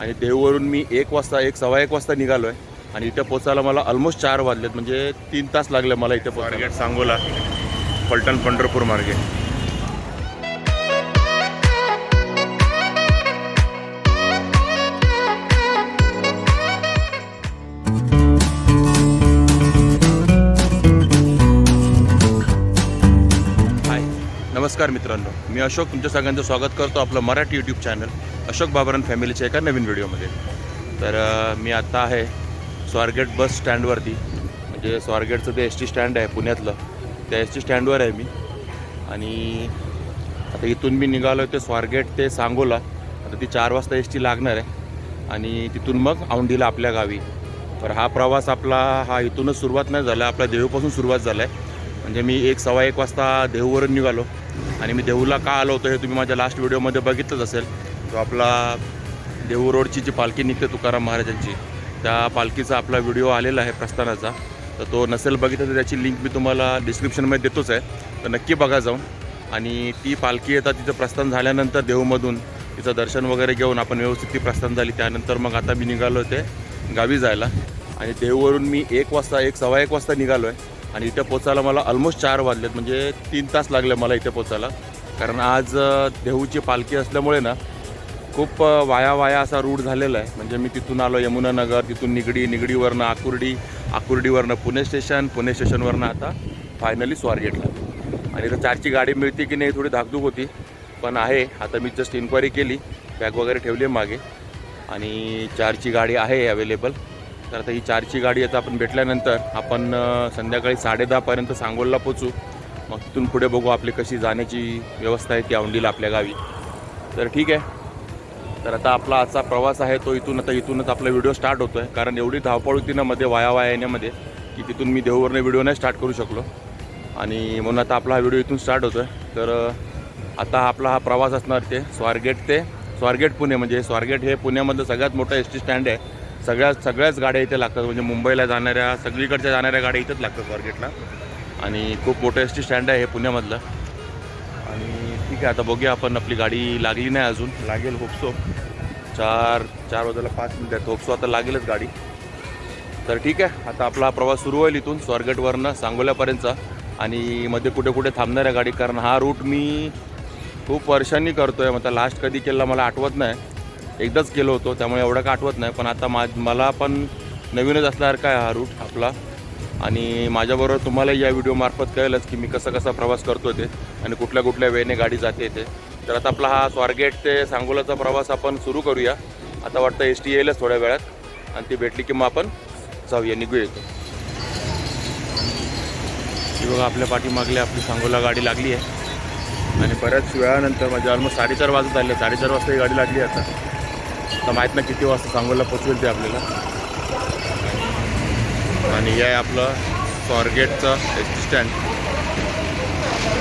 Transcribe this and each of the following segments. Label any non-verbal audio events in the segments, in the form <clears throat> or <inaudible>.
आणि देहूवरून मी एक वाजता एक सव्वा एक वाजता निघालो आहे आणि इथे पोचायला मला ऑलमोस्ट चार वाजलेत म्हणजे तीन तास लागले मला इथे पोचायला सांगोला फलटण पंढरपूर मार्गे. हाय नमस्कार मित्रांनो. मी अशोक तुमच्या सगळ्यांचं स्वागत करतो आपलं मराठी यूट्यूब चॅनल अशोक बाबरन फॅमिलीच्या एका नवीन व्हिडिओमध्ये. तर मी आत्ता आहे स्वारगेट बस स्टँडवरती. म्हणजे स्वारगेटचं ते एस टी स्टँड आहे पुण्यातलं त्या एस टी स्टँडवर आहे मी. आणि आता इथून मी निघालो ते स्वारगेट ते सांगोला. आता ती चार वाजता एस टी लागणार आहे. आणि तिथून मग औंढीला आपल्या गावी. तर हा प्रवास आपला हा इथूनच सुरुवात नाही झाला आपल्या देहूपासून सुरुवात झाला आहे म्हणजे मी एक सव्वा एक वाजता देहूवरून निघालो. आणि मी देहूला का आलो होतो हे तुम्ही माझ्या लास्ट व्हिडिओमध्ये बघितलंच असेल. जो आपला देहू रोडची जी पालखी निघते तुकाराम महाराजांची त्या पालखीचा आपला व्हिडिओ आलेला आहे प्रस्थानाचा. तर तो नसेल बघितलं तर त्याची लिंक मी तुम्हाला डिस्क्रिप्शनमध्ये देतोच आहे. तर नक्की बघा जाऊन. आणि ती पालखी येतात तिचं प्रस्थान झाल्यानंतर देहूमधून तिचं दर्शन वगैरे घेऊन आपण व्यवस्थित ती प्रस्थान झाली. त्यानंतर मग आता मी निघालो ते गावी जायला. आणि देहूवरून मी एक वाजता एक सव्वा एक वाजता निघालो आहे आणि इथं पोचायला मला ऑलमोस्ट चार वाजलेत म्हणजे तीन तास लागले मला इथे पोचायला. कारण आज देहूची पालखी असल्यामुळे ना खूप वाया वाया असा रूट झालेला आहे. म्हणजे मी तिथून आलो यमुनानगर तिथून निगडी निगडीवरनं आकुर्डी आकुर्डीवरनं पुणे स्टेशन पुणे स्टेशनवरनं आता फायनली स्वारगेटला. आणि इथं चारची गाडी मिळते की नाही थोडी धाकधूक होती पण आहे. आता मी जस्ट इन्क्वायरी केली बॅग वगैरे ठेवली आहे मागे. आणि चारची गाडी आहे अवेलेबल तर आता ही चारची गाडी आता आपण भेटल्यानंतर आपण संध्याकाळी साडेदहापर्यंत सांगोलला पोचू मग तिथून पुढे बघू आपली कशी जाण्याची व्यवस्था आहे ती औंडीला आपल्या गावी. तर ठीक आहे. तर आता आपला आजचा प्रवास आहे तो इथून आता इथूनच आपला व्हिडिओ स्टार्ट होतो आहे कारण एवढी धावपळ होती ना मध्ये वाया वाया येण्यामध्ये की तिथून मी देहूवरनं व्हिडिओ नाही स्टार्ट करू शकलो. आणि म्हणून आता आपला हा व्हिडिओ इथून स्टार्ट होतो आहे तर आता आपला हा प्रवास असणार ते स्वारगेट ते स्वारगेट पुणे. म्हणजे स्वारगेट हे पुण्यामधलं सगळ्यात मोठं एस टी स्टँड आहे. सगळ्या सगळ्याच गाड्या इथे लागतात. म्हणजे मुंबईला जाणाऱ्या सगळीकडच्या जाणाऱ्या गाड्या इथंच लागतात स्वारगेटला. आणि खूप मोठं एस टी स्टँड आहे हे पुण्यामधलं. आणि आहे आता बघूया आपण आपली गाडी लागली नाही अजून. लागेल होपसो चार चार वाजायला पाच मिनिट आहेत. होपसो आता लागेलच गाडी. तर ठीक आहे आता आपला प्रवास सुरू होईल इथून स्वारगेटवरनं सांगोल्यापर्यंतचा. आणि मध्ये कुठे कुठे थांबणार आहे गाडी कारण हा रूट मी खूप वर्षांनी करतो आहे आता लास्ट कधी केला मला आठवत नाही. एकदाच केलं होतं त्यामुळे एवढं का आठवत नाही. पण आता मा मला पण नवीनच असल्यासारखा आहे हा रूट आपला. आणि माझ्याबरोबर तुम्हाला या व्हिडिओमार्फत कळेलच की मी कसा कसा प्रवास करतो ते. आणि कुठल्या कुठल्या वेळेने गाडी जाते ते. तर आता आपला हा स्वारगेट ते सांगोलाचा प्रवास आपण सुरू करूया. आता वाटतं एस टी येईलच थोड्या वेळात. आणि ती भेटली की मग आपण जाऊया निघूया येतो बघा आपल्या पाठीमागली आपली सांगोला गाडी लागली आहे. आणि बऱ्याच वेळानंतर म्हणजे ऑलमोस्ट साडेचार वाजत आले. साडेचार वाजता ही गाडी लागली आता. आता माहीत नाही किती वाजता सांगोला पोचवेल ते आपल्याला. आणि हे आहे आपलं स्वारगेटचं एस टी स्टँड.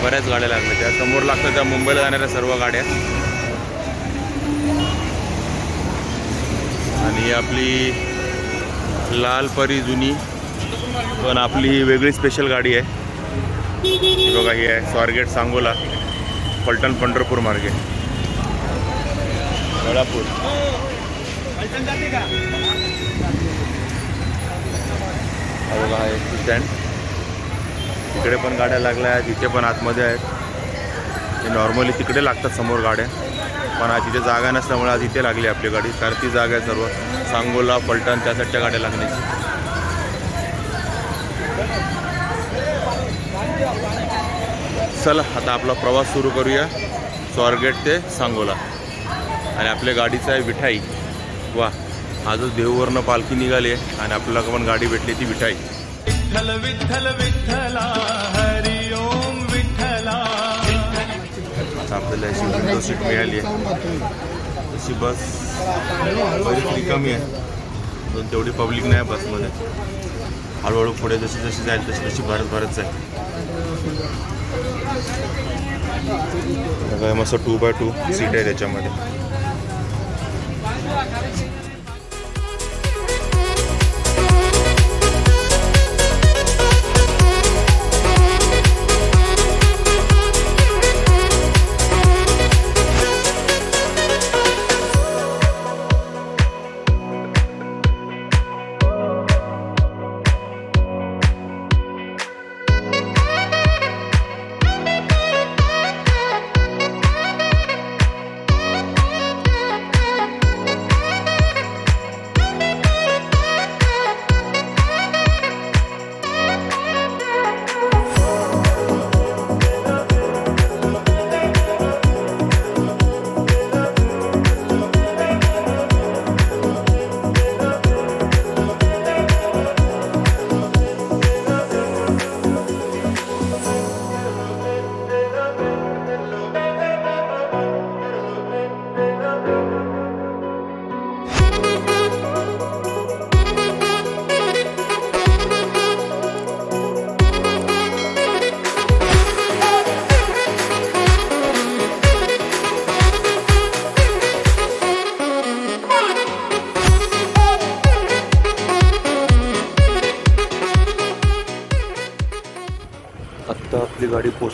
बऱ्याच गाड्या लागल्या. त्या समोर लागतात त्या मुंबईला जाणाऱ्या सर्व गाड्या. आणि आपली लाल परी जुनी पण आपली ही वेगळी स्पेशल गाडी आहे. बघा ही आहे स्वारगेट सांगोला पलटण पंढरपूर मार्गे. सोलापूर बघा आहे स्टँड तिकडे पण गाड्या लागल्या आहेत इथे पण आतमध्ये आहेत. ते नॉर्मली तिकडे लागतात समोर गाड्या. पण आज इथे जागा नसल्यामुळे आज इथे लागली आपली गाडी कारण ती जागा आहे सर्व. सांगोला पलटण त्या साईडच्या गाड्या लागण्याची. चला आता आपला प्रवास सुरू करूया. स्वारगेट ते सांगोला. आणि आपल्या गाडीचं आहे विठाई. वा आजच देहूवरनं पालखी निघाली आहे. आणि आपल्याला पण गाडी भेटली ती विठाई. विठ्ठल विठ्ठल विठ्ठला हरी ओम विठ्ठला. आपल्याला अशी विंडो सीट मिळाली आहे. तशी बस बरीच रिकामी आहे. पण तेवढी पब्लिक नाही आहे बसमध्ये हळूहळू पुढे जशी जशी जाईल तशी तशी भरत भरत जाईल. मस्त टू बाय टू सीट आहे त्याच्यामध्ये.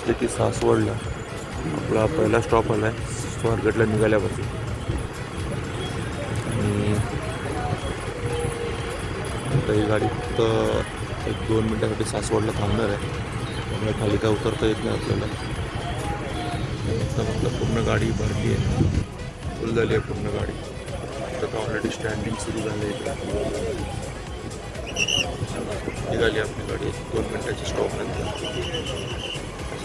पोचली की सासवडला आपला पहिला स्टॉप आला आहे स्वारगेटला निघाल्यावरती. आणि आता ही गाडी फक्त एक दोन मिनटासाठी सासवडला थांबणार आहे. त्यामुळे खाली काय उतरता येत नाही आपल्याला. आता म्हटलं पूर्ण गाडी भरली आहे. फुल झाली आहे पूर्ण गाडी. आता ऑलरेडी स्टँडिंग सुरू झालं आहे निघाली आपली गाडी. दोन मिनटाची स्टॉप नंतर.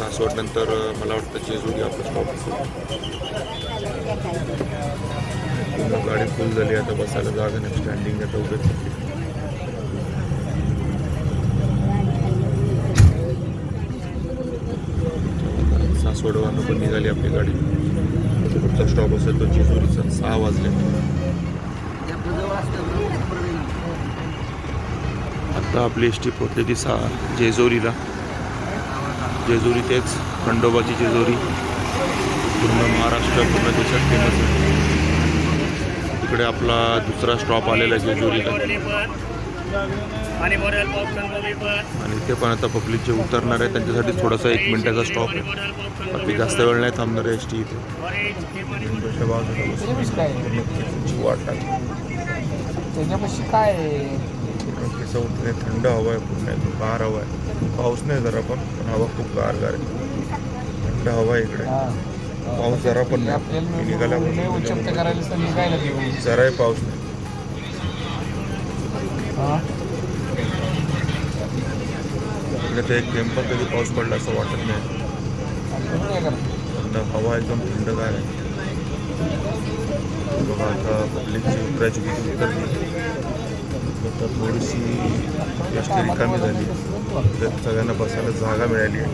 नंतर मला वाटतं जेजुरी आपलं स्टॉप असतो गाडी फुल झाली आता बसायला जागा नाही स्टँडिंग आता उभे सासवडवानं पण निघाली आपली गाडी. पुढचा स्टॉप असेल तो जेजुरीचा सहा वाजले. आता आपली एस टी पोहोचली ती सहा जेजुरीला. जेजुरी तेच खंडोबाची जेजुरी. पूर्ण महाराष्ट्र पूर्ण देशात फेमस आहे. तिकडे आपला दुसरा स्टॉप आलेला आहे जेजुरीला. आणि ते पण आता पब्लिक जे उतरणार आहे त्यांच्यासाठी थोडासा एक मिनिटाचा स्टॉप आहे. बाकी जास्त वेळ नाही थांबणार आहे एस टी इथे. वाट त्याच्यापाशी काय थंड हवा आहे पूर्ण गार हवा आहे. पाऊस नाही जरा पण पण हवा खूप गार गार आहे. थंड हवा आहे इकडे. पाऊस जरा पण ते नाही मी तर देऊ. जराही पाऊस नाही. इकडे तर एक पण कधी पाऊस पडला असं वाटत नाही. थंड हवा एकदम थंडगार आहे. बघा आता पब्लिकची उतरायची किती उतरली. आता थोडीशी टी रिकामी झाली. त्यात सगळ्यांना बसायला जागा मिळाली आहे.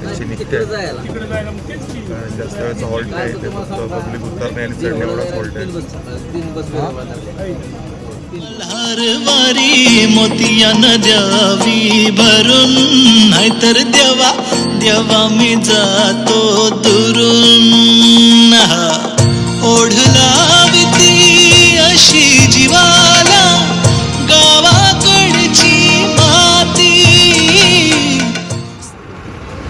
त्याची निघते जास्त वेळेचा हॉल्ट आहे ते फक्त पब्लिक उतरणे आणि चढणे एवढाच हॉल्ट आहे. मोतिया न द्यावी भरून नाहीतर देवा देवा मी जातो दुरून. ओढला ती अशी जीवाला गावाकडची माती?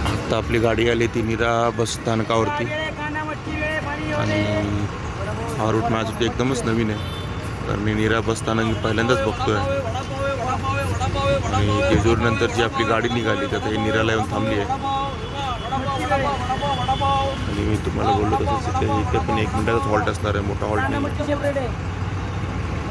आता आपली गाडी आली ती निरा बस स्थानकावरती. आणि हा रूट माझ्यासाठी एकदमच नवीन आहे. कारण मी निरा बस स्थानक मी पहिल्यांदाच बघतोय. आणि जेजूर नंतर जी आपली गाडी निघाली तर ही निराला येऊन थांबली आहे. आणि मी तुम्हाला बोललो तसंच इथे इथे पण एक मिनिटाचाच हॉल्ट असणार आहे मोठा हॉल्ट नाही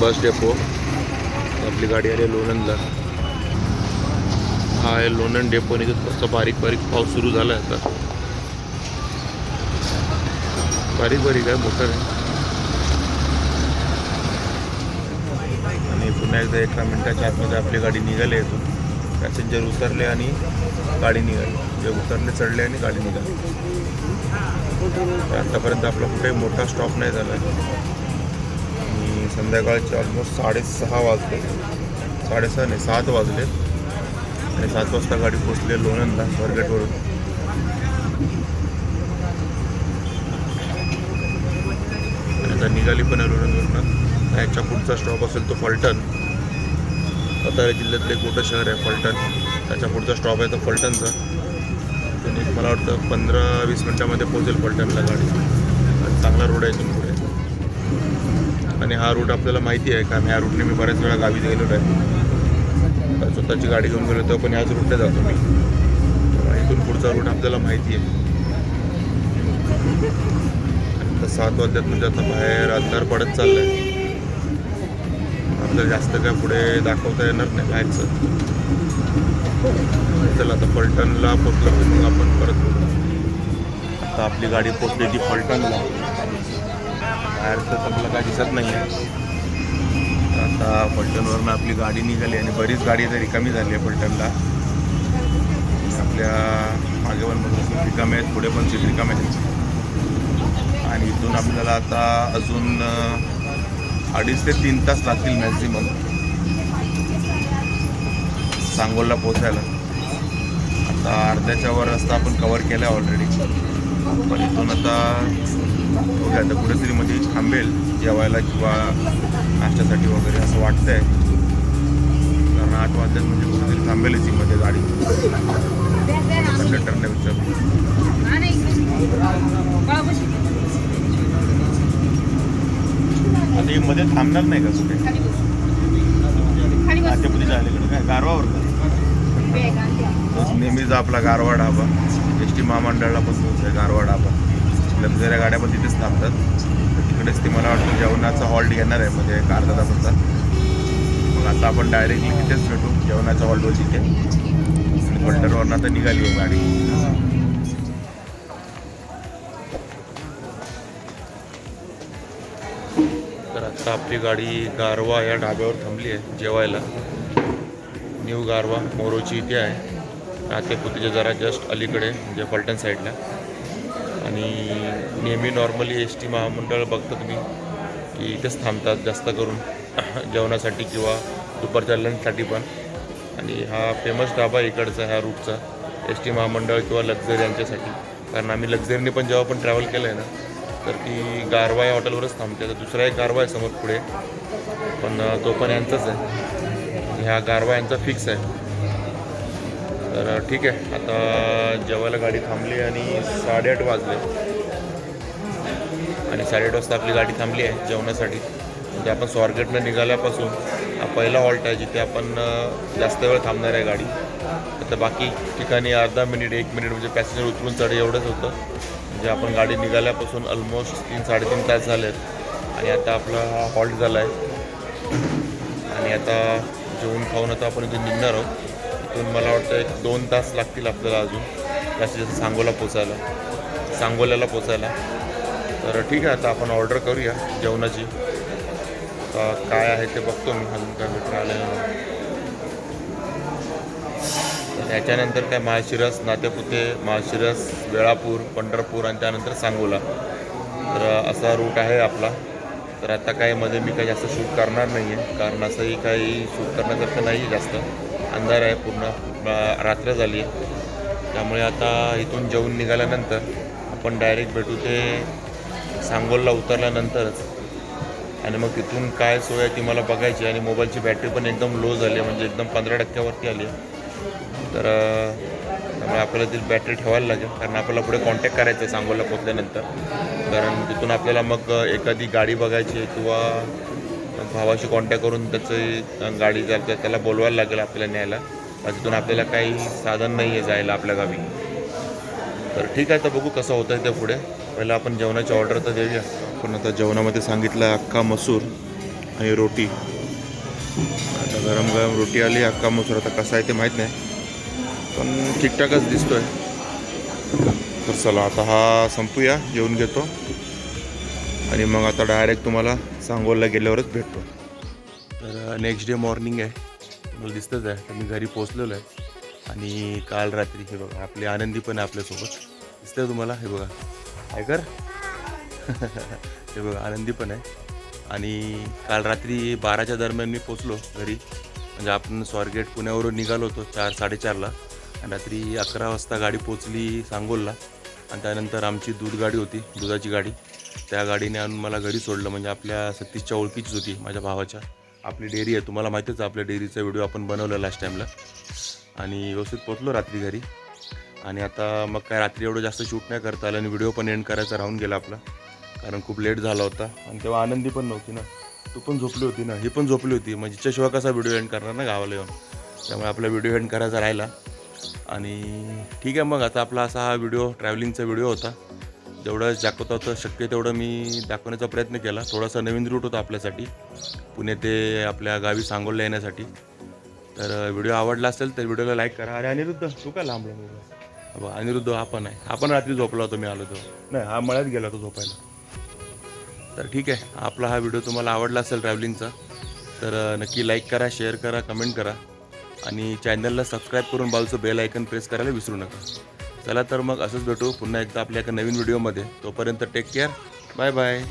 बस डेपो आपली गाडी आली आहे लोणंदला. हा आहे लोणंद डेपो आणि इथं बारीक बारीक पाऊस सुरू झाला आहे आता. बारीक बारीक आहे मोटर आहे आणि पुन्हा एकदा एका मिनिटाच्या आतमध्ये आपली गाडी निघाली इथून. पॅसेंजर उतरले आणि गाडी निघाली. जे उतरले चढले आणि गाडी निघाली. तर आतापर्यंत आपला कुठेही मोठा स्टॉप नाही झाला. आहे संध्याकाळचे ऑलमोस्ट साडेसहा वाजले. साडेसहा नाही सात वाजले. आणि सात वाजता गाडी पोचली लोणंदा स्वारगेटवरून आणि आता निघाली पण आहे लोणंदवरनं. याच्या पुढचा स्टॉप असेल तो फलटण. सातारा जिल्ह्यातलं एक मोठं शहर आहे फलटण. त्याच्या पुढचा स्टॉप आहे तो फलटणचा. तिथून मला वाटतं पंधरा वीस मिनटामध्ये पोहोचेल फलटणला गाडी. आणि चांगला रोड आहे इथून पुढे. आणि हा रूट आपल्याला माहिती आहे कारण ह्या रूटने मी बऱ्याच वेळा गावी गेलेलो आहे. स्वतःची गाडी घेऊन गेलो होतो पण ह्याच रूटने जातो मी. इथून पुढचा रूट आपल्याला माहिती आहे. आता सात वाजल्यात म्हणजे आता बाहेर अंधार पडत चाललाय. आपल्याला जास्त काय पुढे दाखवता येणार नाही बाहेरचं. चला आता फलटणला पोचलं मग आपण परत आता आपली गाडी पोचली ती पलटणला बाहेरचं तर काय दिसत नाही आहे आता फलटणवरनं आपली गाडी निघाली आणि बरीच गाडी तरी कमी झाली आहे फलटणला. आपल्या मागे पण सीट रिकामे आहेत पुढे पण सीट रिकामी आहेत. आणि इथून आपल्याला आता अजून अडीच ते तीन तास लागतील मॅक्झिमम सांगोलला पोचायला आता अर्ध्याच्या वर रस्ता आपण कवर केला आहे ऑलरेडी पण इथून आता बघूया आता कुठेतरी मध्ये थांबेल जेवायला किंवा नाश्त्यासाठी वगैरे असं वाटतंय. कारण आठ वाजल्यात म्हणजे कुठेतरी थांबेल ती मध्ये गाडी. कंडक्टरने विचारलं आता मध्ये थांबणार नाही का कुठे नाट्यपुरीच्या अलीकडे काय? गारवावर का? नेहमीचा आपला गारवा ढाबा एस टी महामंडळाला पण आहे गारवा ढाबा लक्झऱ्या गाड्या पण तिथेच थांबतात. तर तिकडेच ते मला वाटतं जेवणाचा हॉल्ट घेणार आहे. म्हणजे एक अर्धा तासाचा मग आता आपण डायरेक्टली तिथेच भेटू. जेवणाच्या हॉल्टवर तिथे आणि पल्टरवरनं आता निघाली आहे गाडी. तर आता आपली गाडी गारवा या ढाब्यावर थांबली आहे जेवायला. न्यू गारवा मोरोची इथे आहे. नातेपुतीच्या जरा जस्ट अलीकडे म्हणजे फलटण साईडला आणि नेहमी नॉर्मली एस टी महामंडळ बघता तुम्ही की इथेच थांबतात जास्त करून <clears throat> जेवणासाठी किंवा दुपारच्या लंचसाठी पण. आणि हा फेमस ढाबा आहे इकडचा ह्या रूटचा एस टी महामंडळ किंवा लक्झरी यांच्यासाठी. कारण आम्ही लक्झरीने पण जेव्हा पण ट्रॅव्हल केलं आहे ना तर ती गारवा या हॉटेलवरच थांबते. तर दुसरा एक गारवा आहे समोर पुढे पण तो पण यांचाच आहे. ह्या गारवा यांचा फिक्स आहे. तर ठीक आहे. आता जेवायला गाडी थांबली आणि साडेआठ वाजले. आणि साडेआठ वाजता आपली गाडी थांबली आहे जेवणासाठी. म्हणजे आपण स्वारगेटनं निघाल्यापासून हा पहिला हॉल्ट आहे जिथे आपण जास्त वेळ थांबणार आहे गाडी. आता बाकी ठिकाणी अर्धा मिनिट एक मिनिट म्हणजे पॅसेंजर उतरून चढ एवढंच होतं. म्हणजे आपण गाडी निघाल्यापासून ऑलमोस्ट तीन साडेतीन तास झाले आहेत आणि आता आपला हा हॉल्ट झाला आहे. आणि आता जेवून खाऊन आता आपण इथून निघणार आहोत. इथून मला वाटतं एक दोन तास लागतील आपल्याला अजून. जास्तीत जास्त सांगोला पोचायला. सांगोल्याला पोचायला. तर ठीक आहे आता आपण ऑर्डर करूया जेवणाची. काय आहे ते बघतो मी अजून काय मित्र आले त्याच्यानंतर काय महाशिरस नातेपुते महाशिरस वेळापूर पंढरपूर आणि त्यानंतर सांगोला. तर असा रूट आहे आपला. तर आता काय मध्ये मी काही जास्त शूट करणार नाही आहे कारण असंही काही शूट करण्यासारखं नाही आहे जास्त. अंधार आहे पूर्ण रात्र झाली आहे. त्यामुळे आता इथून जेवून निघाल्यानंतर आपण डायरेक्ट भेटू ते सांगोलला उतरल्यानंतरच. आणि मग तिथून काय सोय आहे ती मला बघायची आणि मोबाईलची बॅटरी पण एकदम लो झाली आहे म्हणजे एकदम पंधरा टक्क्यावरती आली आहे. तर त्यामुळे आपल्याला ती बॅटरी ठेवायला लागेल. कारण आपल्याला पुढे कॉन्टॅक्ट करायचं आहे सांगोला पोचल्यानंतर कारण तिथून आपल्याला मग एखादी गाडी बघायची किंवा भावाशी कॉन्टॅक्ट करून त्याचं गाडी जर त्याला बोलवायला लागेल आपल्याला न्यायला तिथून आपल्याला काही साधन नाही आहे जायला आपल्या गावी. तर ठीक आहे तर बघू कसं होतं आहे ते पुढे. पहिलं आपण जेवणाची ऑर्डर तर देऊया. आपण आता जेवणामध्ये सांगितलं अख्खा मसूर आणि रोटी. आता गरम गरम रोटी आली अख्खा मसूर. आता कसं आहे ते माहीत नाही पण ठीकठाकच दिसतोय. तर चला आता हा संपूया जेवून घेतो. आणि मग आता डायरेक्ट तुम्हाला सांगोलला गेल्यावरच भेटतो. तर नेक्स्ट डे मॉर्निंग आहे. मला दिसतंच आहे. तर मी घरी पोचलेलो आहे. आणि काल रात्री हे बघा आपली आनंदी पण आहे आपल्यासोबत. दिसतंय तुम्हाला? हे बघा. काय कर? <laughs> हे बघा आनंदी पण आहे. आणि काल रात्री बाराच्या दरम्यान मी पोचलो घरी. म्हणजे आपण स्वारगेट पुण्यावरून निघालो होतो चार साडेचारला. आणि रात्री अकरा वाजता गाडी पोचली सांगोलला. आणि त्यानंतर आमची दूध गाडी होती दुधाची गाडी. त्या गाडीने आणून मला घरी सोडलं. म्हणजे आपल्या सतीशच्या ओळखीचीच होती माझ्या भावाच्या. आपली डेअरी आहे तुम्हाला माहितीच आहे आपल्या डेअरीचा व्हिडिओ आपण बनवला लास्ट टाईमला आणि व्यवस्थित पोचलो रात्री घरी. आणि आता मग काय रात्री एवढं जास्त शूट नाही करता आलं आणि व्हिडिओ पण एंड करायचा राहून गेला आपला. कारण खूप लेट झाला होता. आणि तेव्हा आनंदी पण नव्हती ना. तू पण झोपली होती ना ही पण झोपली होती. म्हणजे मग जिच्याशिवाय कसा व्हिडिओ एंड करणार ना गावाला येऊन? त्यामुळे आपला व्हिडिओ एंड करायचा राहिला. आणि ठीक आहे मग आता आपला असा हा व्हिडिओ ट्रॅव्हलिंगचा व्हिडिओ होता. जेवढं दाखवता होतं शक्य तेवढं मी दाखवण्याचा प्रयत्न केला. थोडासा नवीन रूट होता आपल्यासाठी पुणे ते आपल्या गावी सांगोलला येण्यासाठी. तर व्हिडिओ आवडला असेल तर व्हिडिओला लाईक करा. अरे अनिरुद्ध तू काय लांब लांब अनिरुद्ध हा पण आहे. हा पण रात्री झोपला होता मी आलो तो नाही हा मळ्यात गेला होता झोपायला. तर ठीक आहे आपला हा व्हिडिओ तुम्हाला आवडला असेल ट्रॅव्हलिंगचा तर नक्की लाईक करा शेअर करा कमेंट करा. आणि चॅनलला सबस्क्राईब करून बाजूचं बेल आयकन प्रेस करायला विसरू नका. चला तर मग असंच भेटू पुन्हा एकदा आपल्या एका नवीन व्हिडिओमध्ये. तोपर्यंत टेक केअर बाय बाय